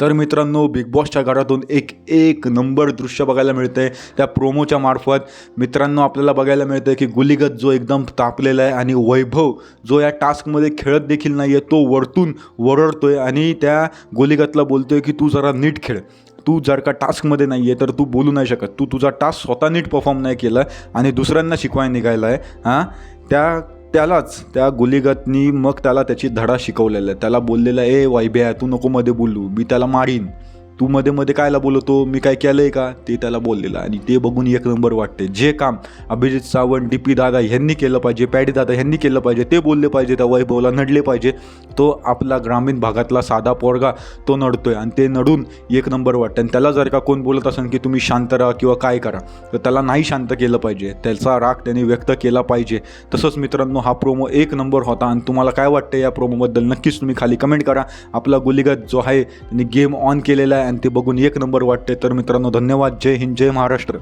तर मित्रांनो बिग बॉसच्या घरातून एक एक नंबर दृश्य बघायला मिळतंय. त्या प्रोमोच्या मार्फत मित्रांनो आपल्याला बघायला मिळतं की गुलिगत जो एकदम तापलेला आहे आणि वैभव जो या टास्कमध्ये खेळत देखील नाही आहे तो वरतून वरडतो आहे आणि त्या गुलिगतला बोलतो आहे की तू जरा नीट खेळ. तू जर का टास्कमध्ये नाही आहे तर तू बोलू नाही शकत. तू तुझा टास्क स्वतः नीट परफॉर्म नाही केला आणि दुसऱ्यांना शिकवायला निघायला आहे हां? त्या त्यालाच त्या गुलिगतनी मग त्याला त्याची धडा शिकवलेला आहे. त्याला बोललेलं आहे ए वैभ्या तू नको मध्ये बोलू. मी त्याला मारीन. तू मध्ये मध्ये कायला बोलतो? मी काय केलं आहे का? ते त्याला बोललेलं. आणि ते बघून एक नंबर वाटते जे काम अभिजित सावंत डी पी दादा ह्यांनी केलं पाहिजे पॅडी दादा ह्यांनी केलं पाहिजे ते बोलले पाहिजे त्या वैभवला नडले पाहिजे तो आपला ग्रामीण भागातला साधा पोरगा तो नडतोय. आणि ते नडून एक नंबर वाटतं आणि त्याला जर का कोण बोलत असेल की तुम्ही शांत राहा किंवा काय करा तर त्याला नाही शांत केलं पाहिजे. त्याचा राग त्याने व्यक्त केला पाहिजे. तसंच मित्रांनो हा प्रोमो एक नंबर होता. आणि तुम्हाला काय वाटतं या प्रोमोबद्दल नक्कीच तुम्ही खाली कमेंट करा. आपला गुलिगत जो आहे त्यांनी गेम ऑन केलेला आहे. आणि ते बघून एक नंबर वाटते तर मित्रांनो धन्यवाद. जय हिंद जय महाराष्ट्र.